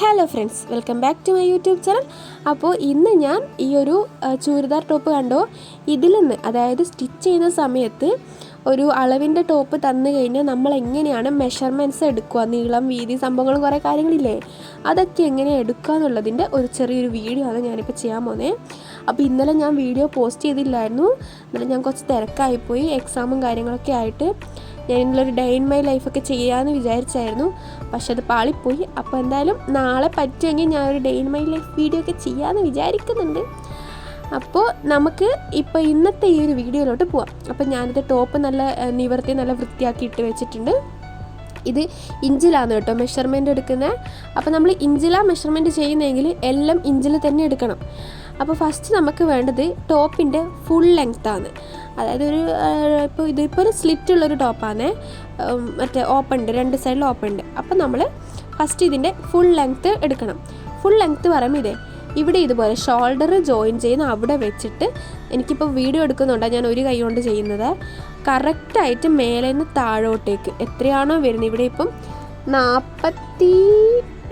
Hello friends welcome back to my YouTube channel അപ്പോൾ ഇന്ന് ഞാൻ ഈ ഒരു ചുരിദാർ ടോപ്പ് കണ്ടോ? ഇതിൽ നിന്ന് അതായത് സ്റ്റിച്ച് ചെയ്യുന്ന സമയത്ത് ഒരു അളവിന്റെ ടോപ്പ് തന്നു കഴിഞ്ഞാൽ നമ്മൾ എങ്ങനെയാണ് മെഷർമെന്റ്സ് എടുക്കുക? നീളം വീതി സംഭവങ്ങളും കുറേ കാര്യങ്ങളില്ലേ? അതൊക്കെ എങ്ങനെ എടുക്കുക എന്നുള്ളതിന്റെ ഒരു ചെറിയൊരു വീഡിയോ ആണ് ഞാനിപ്പോൾ ചെയ്യാൻ പോകുന്നത് അപ്പോൾ ഇന്നലെ ഞാൻ വീഡിയോ പോസ്റ്റ് ചെയ്തില്ലായിരുന്നു. ഇന്നലെ ഞാൻ കുറച്ച് തിരക്കായിപ്പോയി. എക്സാമും കാര്യങ്ങളൊക്കെ ആയിട്ട്. ഞാൻ ഒരു ഡേ ഇൻ മൈ ലൈഫൊക്കെ ചെയ്യാമെന്ന് വിചാരിച്ചായിരുന്നു. പക്ഷെ അത് പാളിപ്പോയി. അപ്പോൾ എന്തായാലും നാളെ പറ്റുമെങ്കിൽ ഞാൻ ഒരു day in my life video ഒക്കെ ചെയ്യാമെന്ന് വിചാരിക്കുന്നുണ്ട്. അപ്പോൾ നമുക്ക് ഇപ്പോൾ ഇന്നത്തെ ഈ ഒരു വീഡിയോയിലോട്ട് പോവാം. അപ്പോൾ ഞാനിത് ടോപ്പ് നല്ല നിവർത്തി നല്ല വൃത്തിയാക്കി ഇട്ട് വെച്ചിട്ടുണ്ട്. ഇത് ഇഞ്ചിലാണ് കേട്ടോ മെഷർമെന്റ് എടുക്കുന്നത് അപ്പോൾ നമ്മൾ ഇഞ്ചിലാണ് മെഷർമെന്റ് ചെയ്യുന്നതെങ്കിൽ എല്ലാം ഇഞ്ചിൽ തന്നെ എടുക്കണം. അപ്പോൾ ഫസ്റ്റ് നമുക്ക് വേണ്ടത് ടോപ്പിന്റെ ഫുൾ ലെങ്ത് ആണ്. അതായത് ഒരു ഇപ്പോൾ ഇതിപ്പോൾ ഒരു സ്ലിറ്റ് ഉള്ളൊരു ടോപ്പാണ് മറ്റേ ഓപ്പൺ ഉണ്ട് രണ്ട് സൈഡിൽ ഓപ്പൺ ഉണ്ട്. അപ്പോൾ നമ്മൾ ഫസ്റ്റ് ഇതിന്റെ ഫുൾ ലെങ്ത്ത് എടുക്കണം. ഫുൾ ലെങ്ത്ത് പറയുമ്പോൾ ഇതേ ഇവിടെ ഇതുപോലെ ഷോൾഡർ ജോയിൻ ചെയ്യുന്ന അവിടെ വെച്ചിട്ട് എനിക്കിപ്പോൾ വീഡിയോ എടുക്കുന്നുണ്ടാണ് ഞാൻ ഒരു കൈ കൊണ്ട് ചെയ്യുന്നത്. കറക്റ്റായിട്ട് മേലെ നിന്ന് താഴോട്ടേക്ക്. എത്രയാണോ വരുന്നത്? ഇവിടെ ഇപ്പം നാൽപ്പത്തി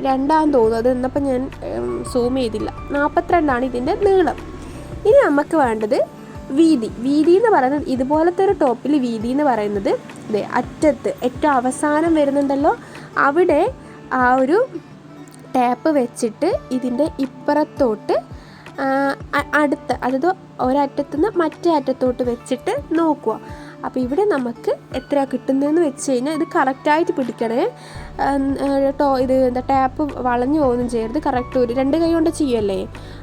രണ്ടാന്ന് തോന്നുന്നു. അത് എന്നപ്പം ഞാൻ സൂം ചെയ്തില്ല. നാൽപ്പത്തിരണ്ടാണ് ഇതിന്റെ നീളം. ഇനി നമുക്ക് വേണ്ടത് വീതി. വീതി എന്ന് പറയുന്നത് ഇതുപോലത്തെ ഒരു ടോപ്പിൽ വീതി എന്ന് പറയുന്നത് ഇതേ അറ്റത്ത്. ഏറ്റവും അവസാനം വരുന്നുണ്ടല്ലോ. അവിടെ ആ ഒരു ടാപ്പ് വെച്ചിട്ട് ഇതിന്റെ ഇപ്പുറത്തോട്ട് അടുത്ത അതായത് ഒരറ്റത്തുനിന്ന് മറ്റേ അറ്റത്തോട്ട് വെച്ചിട്ട് നോക്കുക. അപ്പോൾ ഇവിടെ നമുക്ക് എത്ര കിട്ടുന്നതെന്ന് വെച്ച് കഴിഞ്ഞാൽ ഇത് കറക്റ്റായിട്ട് പിടിക്കണേ. ടോ ഇത് എന്താ ടാപ്പ് വളഞ്ഞു പോകുന്നും ചെയ്യരുത്. കറക്റ്റ് ഒരു രണ്ട് കൈ കൊണ്ട് ചെയ്യല്ലേ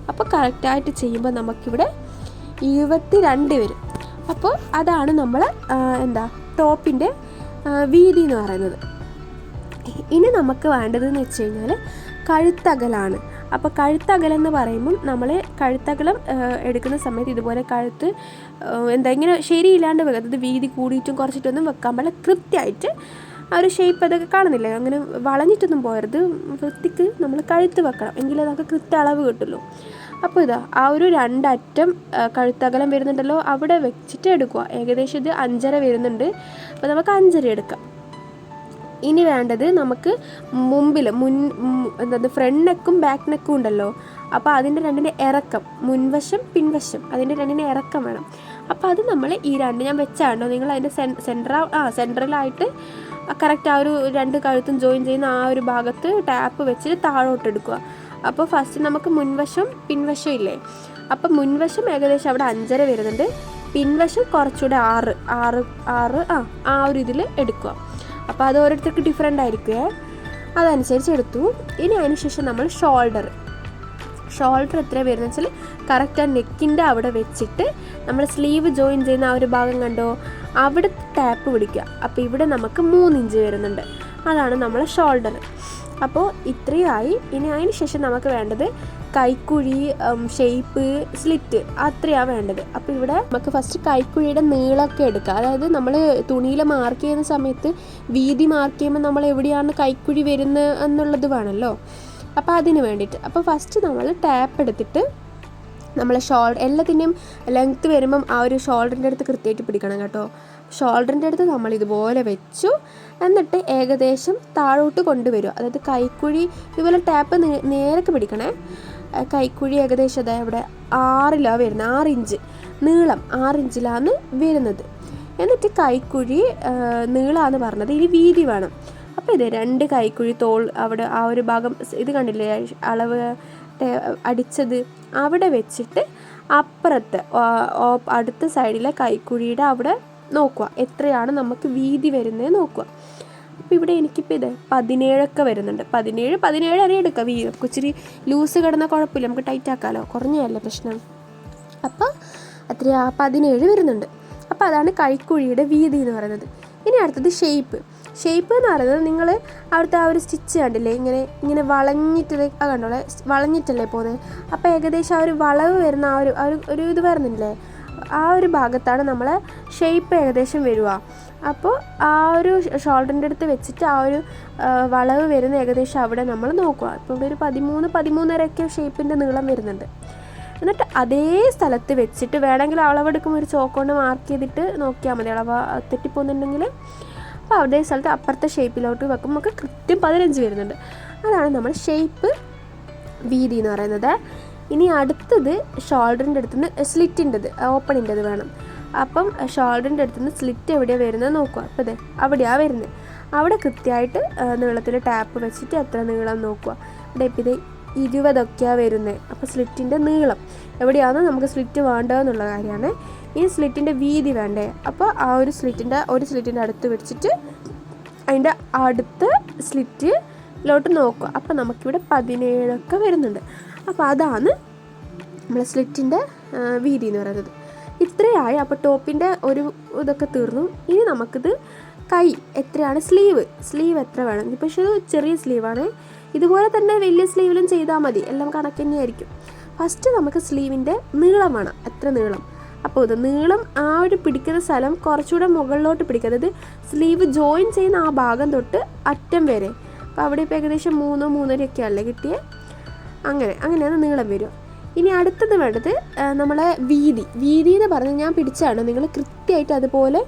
അപ്പോൾ കറക്റ്റായിട്ട് ചെയ്യുമ്പോൾ നമുക്കിവിടെ ഇരുപത്തി രണ്ട് വരും. അപ്പോൾ അതാണ് നമ്മൾ എന്താ ടോപ്പിന്റെ വീതി എന്ന് പറയുന്നത്. ഇനി നമുക്ക് വേണ്ടതെന്ന് വെച്ച് കഴിഞ്ഞാൽ കഴുത്തകലാണ്. അപ്പോൾ കഴുത്തകലം എന്ന് പറയുമ്പം നമ്മൾ കഴുത്തകലം എടുക്കുന്ന സമയത്ത് ഇതുപോലെ കഴുത്ത് എന്താ ഇങ്ങനെ ശരിയില്ലാണ്ട് വെക്കുക. അതായത് വീതി കൂടിയിട്ടും കുറച്ചിട്ടൊന്നും വെക്കാൻ പാടില്ല. കൃത്യമായിട്ട് ആ ഒരു ഷേപ്പ് അതൊക്കെ കാണുന്നില്ല? അങ്ങനെ വളഞ്ഞിട്ടൊന്നും പോയരുത് വൃത്തിക്ക് നമ്മൾ കഴുത്ത് വെക്കണം. എങ്കിലേ നമുക്ക് കൃത്യ അളവ് കിട്ടുള്ളൂ. അപ്പോൾ ഇതാ ആ ഒരു രണ്ടറ്റം കഴുത്തകലം വരുന്നുണ്ടല്ലോ. അവിടെ വെച്ചിട്ട് എടുക്കുക. ഏകദേശം ഇത് അഞ്ചര വരുന്നുണ്ട്. അപ്പോൾ നമുക്ക് അഞ്ചര എടുക്കാം. ഇനി വേണ്ടത് നമുക്ക് മുമ്പിൽ മുൻ എന്താ ഫ്രണ്ട് നെക്കും ബാക്ക് നെക്കും ഉണ്ടല്ലോ. അപ്പോൾ അതിന്റെ രണ്ടിന്റെ ഇറക്കം മുൻവശം പിൻവശം അതിന്റെ രണ്ടിന്റെ ഇറക്കം വേണം. അപ്പോൾ അത് നമ്മൾ ഈ രണ്ട് ഞാൻ വെച്ചാണോ നിങ്ങൾ അതിന്റെ സെന്റർ ആ സെന്ററിലായിട്ട് കറക്റ്റ് ആ ഒരു രണ്ട് കഴുത്തും ജോയിൻ ചെയ്യുന്ന ആ ഒരു ഭാഗത്ത് ടാപ്പ് വെച്ചിട്ട് താഴോട്ട് എടുക്കുക. അപ്പോൾ ഫസ്റ്റ് നമുക്ക് മുൻവശം പിൻവശം ഇല്ലേ? അപ്പം മുൻവശം ഏകദേശം അവിടെ അഞ്ചര വരുന്നുണ്ട്. പിൻവശം കുറച്ചുകൂടെ ആറ് ആറ് ആറ് ആ ആ ഒരു ഇതിൽ എടുക്കുക. അപ്പോൾ അത് ഓരോരുത്തർക്ക് ഡിഫറെന്റ് ആയിരിക്കുക അതനുസരിച്ച് എടുത്തു. ഇനി അതിനുശേഷം നമ്മൾ ഷോൾഡർ ഷോൾഡർ എത്ര വരുന്നത് വെച്ചാൽ കറക്റ്റ് ആ നെക്കിന്റെ അവിടെ വെച്ചിട്ട് നമ്മൾ സ്ലീവ് ജോയിൻ ചെയ്യുന്ന ആ ഒരു ഭാഗം കണ്ടോ? അവിടെ ടാപ്പ് പിടിക്കുക. അപ്പോൾ ഇവിടെ നമുക്ക് മൂന്ന് ഇഞ്ച് വരുന്നുണ്ട്. അതാണ് നമ്മളെ ഷോൾഡർ അപ്പോൾ ഇത്രയായി. ഇനി അതിന് ശേഷം നമുക്ക് വേണ്ടത് കൈക്കുഴി ഷേപ്പ് സ്ലിറ്റ് അത്രയാണ് വേണ്ടത്. അപ്പോൾ ഇവിടെ നമുക്ക് ഫസ്റ്റ് കൈക്കുഴിയുടെ നീളമൊക്കെ എടുക്കുക അതായത് നമ്മൾ തുണിയിൽ മാർക്ക് ചെയ്യുന്ന സമയത്ത് വീതി മാർക്ക് ചെയ്യുമ്പോൾ നമ്മൾ എവിടെയാണ് കൈക്കുഴി വരുന്നത് എന്നുള്ളത് വേണമല്ലോ അപ്പോൾ അതിന് വേണ്ടിയിട്ട്. അപ്പോൾ ഫസ്റ്റ് നമ്മൾ ടാപ്പ് എടുത്തിട്ട് നമ്മൾ ഷോൾഡർ എല്ലാത്തിന്റെയും ലെങ്ത്ത് വരുമ്പം ആ ഒരു ഷോൾഡറിന്റെ അടുത്ത് കൃത്യമായിട്ട് പിടിക്കണം കേട്ടോ. ഷോൾഡറിന്റെ അടുത്ത് നമ്മൾ ഇതുപോലെ വെച്ചു. എന്നിട്ട് ഏകദേശം താഴോട്ട് കൊണ്ടുവരിക അതായത് കൈക്കുഴി ഇതുപോലെ ടാപ്പ് നേരൊക്കെ പിടിക്കണേ. കൈക്കുഴി ഏകദേശം അതായത് ഇവിടെ ആറിലാണ് വരുന്നത്. ആറ് ഇഞ്ച് നീളം ആറ് ഇഞ്ചിലാണ് വരുന്നത്. എന്നിട്ട് കൈക്കുഴി നീളമാണ് പറഞ്ഞത് ഇനി വീതി വേണം. അപ്പോൾ ഇത് രണ്ട് കൈക്കുഴി തോൾ അവിടെ ആ ഒരു ഭാഗം ഇത് കണ്ടില്ലേ? അളവ് അടിച്ചത് അവിടെ വെച്ചിട്ട് അപ്പുറത്ത് അടുത്ത സൈഡിലെ കൈക്കുഴിയുടെ അവിടെ നോക്കുക. എത്രയാണ് നമുക്ക് വീതി വരുന്നത് നോക്കുക. അപ്പോൾ ഇവിടെ എനിക്കിപ്പോൾ ഇത് പതിനേഴൊക്കെ വരുന്നുണ്ട്. പതിനേഴ് പതിനേഴ് അറിയാം എടുക്കാം. വീ നമുക്ക് ഇച്ചിരി ലൂസ് കിടന്ന കുഴപ്പമില്ല. നമുക്ക് ടൈറ്റ് ആക്കാമല്ലോ കുറഞ്ഞതല്ലേ പ്രശ്നം? അപ്പോൾ അത്രയാ പതിനേഴ് വരുന്നുണ്ട്. അപ്പോൾ അതാണ് കൈക്കുഴിയുടെ വീതി എന്ന് പറയുന്നത്. ഇനി അടുത്തത് ഷേപ്പ് ഷേപ്പ് എന്ന് പറയുന്നത് നിങ്ങൾ അവിടുത്തെ ആ ഒരു സ്റ്റിച്ച് കണ്ടില്ലേ? ഇങ്ങനെ ഇങ്ങനെ വളഞ്ഞിട്ട് ആ കണ്ടോളെ വളഞ്ഞിട്ടല്ലേ പോകുന്നത്? അപ്പോൾ ഏകദേശം ആ ഒരു വളവ് വരുന്ന ആ ഒരു ഒരു ഇത് വരുന്നില്ലേ? ആ ഒരു ഭാഗത്താണ് നമ്മൾ ഷേപ്പ് ഏകദേശം വരിക. അപ്പോൾ ആ ഒരു ഷോൾഡറിന്റെ അടുത്ത് വെച്ചിട്ട് ആ ഒരു വളവ് വരുന്ന ഏകദേശം അവിടെ നമ്മൾ നോക്കുക. ഇപ്പോൾ ഇവിടെ ഒരു പതിമൂന്ന് പതിമൂന്നരയൊക്കെ ഷേപ്പിന്റെ നീളം വരുന്നുണ്ട്. എന്നിട്ട് അതേ സ്ഥലത്ത് വെച്ചിട്ട് വേണമെങ്കിൽ അളവെടുക്കുമ്പോൾ ഒരു ചോക്ക് കൊണ്ട് മാർക്ക് ചെയ്തിട്ട് നോക്കിയാൽ മതി. അളവ് തെറ്റിപ്പോകുന്നുണ്ടെങ്കിൽ. അപ്പോൾ അതേ സ്ഥലത്ത് അപ്പുറത്തെ ഷേപ്പിലോട്ട് വെക്കുമ്പോൾ നമുക്ക് കൃത്യം പതിനഞ്ച് വരുന്നുണ്ട്. അതാണ് നമ്മൾ ഷേപ്പ് വീതി എന്ന് പറയുന്നത്. ഇനി അടുത്തത് ഷോൾഡറിന്റെ അടുത്തുനിന്ന് സ്ലിറ്റിന്റെത് ഓപ്പണിന്റെത് വേണം. അപ്പം ഷോൾഡറിന്റെ അടുത്തുനിന്ന് സ്ലിറ്റ് എവിടെയാണ് വരുന്നത് നോക്കുക. അപ്പോൾ അതെ അവിടെയാണ് വരുന്നത്. അവിടെ കൃത്യമായിട്ട് നീളത്തിൽ ടാപ്പ് വെച്ചിട്ട് എത്ര നീളം നോക്കുക. ഇവിടെ ഇപ്പം ഇത് ഇരുപതൊക്കെയാണ് വരുന്നത് അപ്പോൾ സ്ലിറ്റിന്റെ നീളം എവിടെയാണോ നമുക്ക് സ്ലിറ്റ് വേണ്ടതെന്നുള്ള കാര്യമാണ്. ഈ സ്ലിറ്റിന്റെ വീതി വേണ്ടേ? അപ്പോൾ ആ ഒരു സ്ലിറ്റിന്റെ ഒരു സ്ലിറ്റിന്റെ അടുത്ത് വെച്ചിട്ട് അതിന്റെ അടുത്ത സ്ലിറ്റിലോട്ട് നോക്കുക. അപ്പോൾ നമുക്കിവിടെ പതിനേഴൊക്കെ വരുന്നുണ്ട്. അപ്പോൾ അതാണ് നമ്മളെ സ്ലിറ്റിന്റെ വീതി എന്ന് പറയുന്നത്. ഇത്രയായി. അപ്പോൾ ടോപ്പിന്റെ ഒരു ഇതൊക്കെ തീർന്നു. ഇനി നമുക്കിത് കൈ എത്രയാണ്? സ്ലീവ്. സ്ലീവ് എത്ര വേണം? ഇപ്പോൾ പക്ഷേ ചെറിയ സ്ലീവാണ്. ഇതുപോലെ തന്നെ വലിയ സ്ലീവിലും ചെയ്താൽ മതി. എല്ലാം കണക്ക് തന്നെയായിരിക്കും. ഫസ്റ്റ് നമുക്ക് സ്ലീവിന്റെ നീളം വേണം. എത്ര നീളം? അപ്പോൾ ഇത് നീളം ആ ഒരു പിടിക്കുന്ന സ്ഥലം കുറച്ചുകൂടെ മുകളിലോട്ട് പിടിക്കുക. അതായത് സ്ലീവ് ജോയിൻ ചെയ്യുന്ന ആ ഭാഗം തൊട്ട് അറ്റം വരെ. അപ്പോൾ അവിടെ ഇപ്പോൾ ഏകദേശം മൂന്നോ മൂന്നരയൊക്കെ അല്ലേ കിട്ടിയേ? അങ്ങനെ അങ്ങനെയാണ് നീളം വരും ഇനി അടുത്തത് വേണ്ടത് നമ്മളെ വീതി. വീതി എന്ന് പറഞ്ഞാൽ ഞാൻ പിടിച്ചാണ്. നിങ്ങൾ കൃത്യമായിട്ട് അതുപോലെ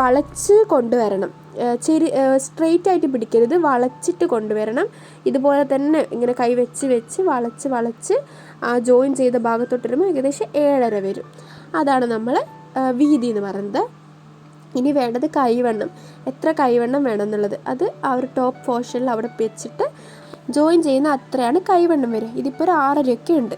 വളച്ച് കൊണ്ടുവരണം. ചെരി സ്ട്രെയിറ്റ് ആയിട്ട് പിടിക്കരുത്. വളച്ചിട്ട് കൊണ്ടുവരണം. ഇതുപോലെ തന്നെ ഇങ്ങനെ കൈ വെച്ച് വെച്ച് വളച്ച് വളച്ച് ആ ജോയിൻ ചെയ്ത ഭാഗത്തോട്ട് വരുമ്പോൾ ഏകദേശം ഏഴര വരും. അതാണ് നമ്മൾ വീതി എന്ന് പറയുന്നത്. ഇനി വേണ്ടത് കൈവണ്ണം. എത്ര കൈവണ്ണം വേണം എന്നുള്ളത് അത് ആ ഒരു ടോപ്പ് പോർഷനിൽ അവിടെ വെച്ചിട്ട് ജോയിൻ ചെയ്യുന്ന അത്രയാണ് കൈവണ്ണം വരിക. ഇതിപ്പോൾ ഒരു ആറരയൊക്കെ ഉണ്ട്.